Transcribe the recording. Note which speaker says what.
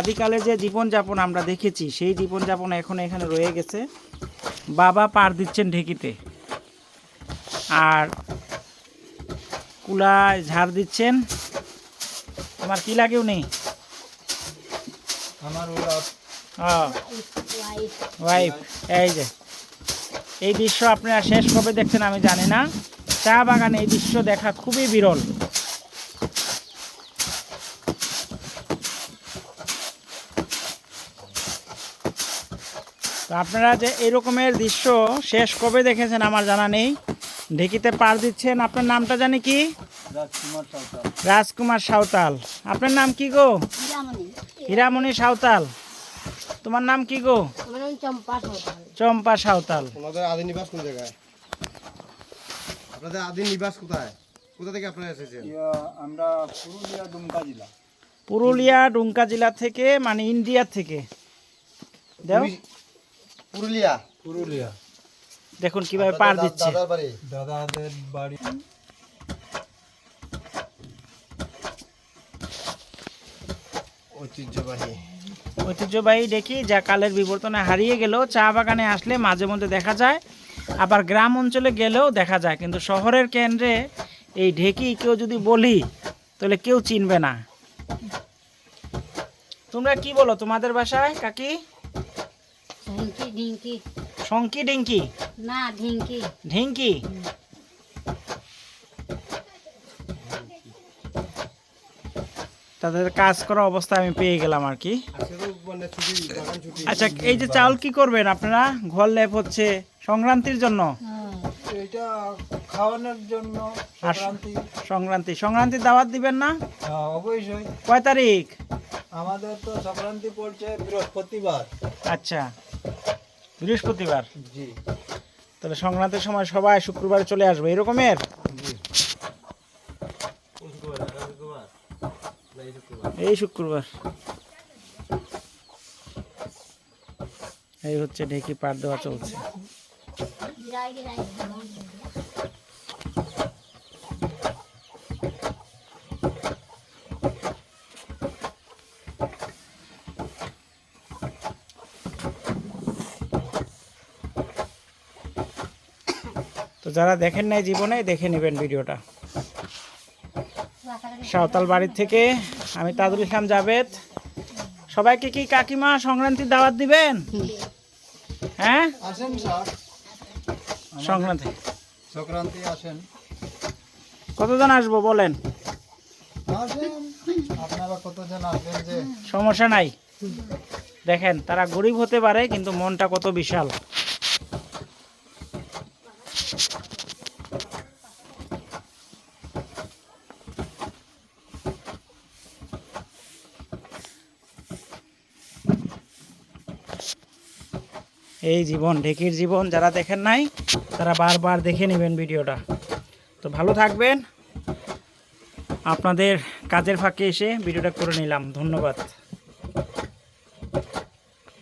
Speaker 1: আদিকালে যে জীবনযাপন আমরা দেখেছি সেই জীবনযাপন এখন এখানে রয়ে গেছে। বাবা পার দিচ্ছেন ঢেকিতে। আর কুলায় ঝাড় দিচ্ছেন। তোমার কি লাগেও নেই
Speaker 2: আমার
Speaker 1: ওয়াইফ এই যে। এই দৃশ্য আপনারা শেষ কবে দেখছেন আমি জানি না। চা বাগানে এই দৃশ্য দেখা খুবই বিরল। তো আপনারা যে এরকমের দৃশ্য শেষ কবে দেখেছেন আমার জানা নেই। ঢেকিতে পার দিচ্ছেন। আপনার নামটা জানি কি?
Speaker 2: রাজকুমার
Speaker 1: সাঁওতাল। আপনার নাম কি গো? হীরামণি সাঁওতাল। তোমার নাম কি গো?
Speaker 3: চম্পা
Speaker 1: সাঁওতাল।
Speaker 4: আদি নিবাস কোন জায়গায়? আপনাদের আদি নিবাস কোথায়? কোথা থেকে আপনারা এসেছেন?
Speaker 2: আমরা পুরুলিয়া দুমকা জেলা।
Speaker 1: পুরুলিয়া ডুমকা জেলা থেকে মানে ইন্ডিয়া থেকে। দেও।
Speaker 4: পুরুলিয়া।
Speaker 2: পুরুলিয়া।
Speaker 1: দেখুন কীভাবে পার দিচ্ছে।
Speaker 4: দাদার বাড়ি।
Speaker 2: দাদাদের বাড়ি।
Speaker 4: ঐতিহ্যবাহী।
Speaker 1: ঐতিহ্যবাহী দেখি যা কালের বিবর্তনে হারিয়ে গেলেও চা বাগানে আসলে মাঝে মধ্যে দেখা যায়। আবার গ্রাম অঞ্চলে গেলেও দেখা যায় কিন্তু শহরের কেন্দ্রে এই ঢেকি কেউ যদি বলি তাহলে কেউ চিনবে না। তোমরা কি বলো তোমাদের বাসায় কাকি?
Speaker 3: ঢিঙ্কি ঢিঙ্কি।
Speaker 1: শঙ্কি ডিঙ্কি
Speaker 3: না ঢিঙ্কি।
Speaker 1: ঢিঙ্কি? তাদের কাজ করা অবস্থা আমি পেয়ে গেলাম আর কি। আচ্ছা এই যে চাউল কি করবেন আপনারা? ঘর লেপ হচ্ছে সংক্রান্তির জন্য?
Speaker 2: এটা খাওয়ানোর জন্য সংক্রান্তি।
Speaker 1: সংক্রান্তি। সংক্রান্তির দাওয়াত দিবেন না?
Speaker 2: হ্যাঁ, অবশ্যই।
Speaker 1: কয় তারিখ?
Speaker 2: আমাদের তো সংক্রান্তি পড়ছে বৃহস্পতিবার।
Speaker 1: আচ্ছা বৃহস্পতিবার?
Speaker 2: জি।
Speaker 1: তাহলে সংক্রান্তির সময় সবাই শুক্রবার চলে আসবে এরকমের? এই শুক্রবার। এই হচ্ছে ঢেকি পাট দেওয়া চলছে। যারা দেখেন নাই জীবনে দেখে নেবেন ভিডিওটা। সাঁওতাল বাড়ির থেকে আমি তাদুল ইসলাম জাভেদ। সবাইকে কি কাকিমা সংক্রান্তির দাওয়াত দিবেন? হ্যাঁ? সংক্রান্তি।
Speaker 2: সংক্রান্তি আসেন।
Speaker 1: কতজন আসব বলেন? সমস্যা নাই। দেখেন তারা গরিব হতে পারে কিন্তু মনটা কত বিশাল। এই জীবন, ঢেকির জীবন যারা দেখেন নাই, তারা বারবার দেখে নেবেন ভিডিওটা। তো ভালো থাকবেন। আপনাদের কাজের ফাঁকে এসে ভিডিওটা করে নিলাম। ধন্যবাদ।